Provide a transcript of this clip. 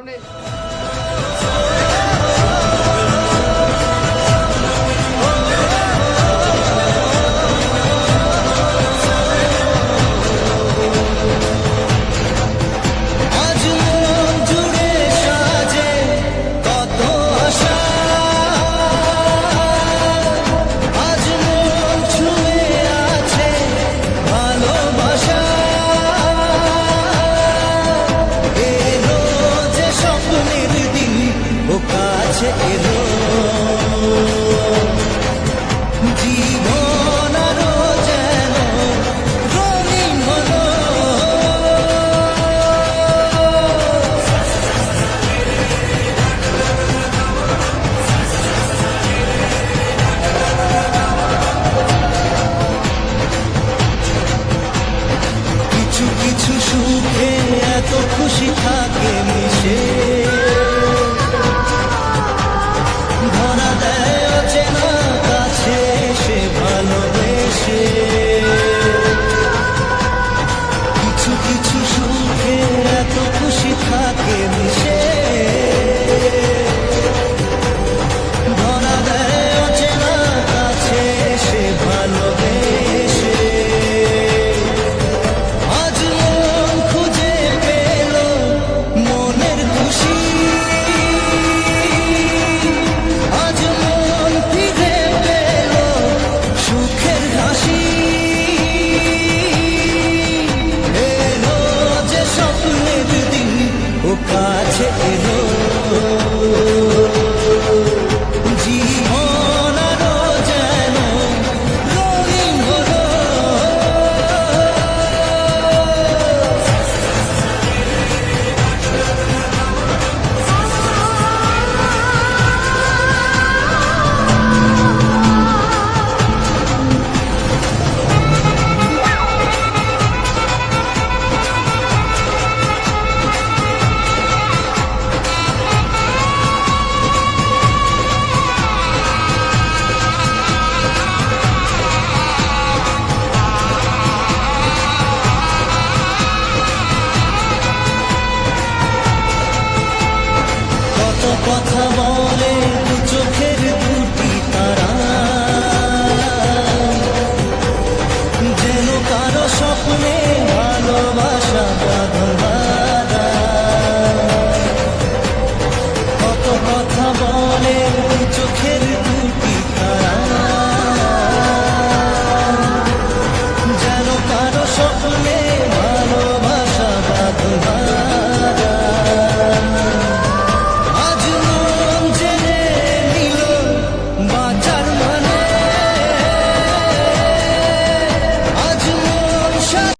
Tony. কাছে এলো। জীবন আরও যেন রঙিন কিছু কিছু সুখে এত খুশি থাকে মিশে। take it home. বলে দু চোখের দুটি তারা। যেন কারও স্বপ্নে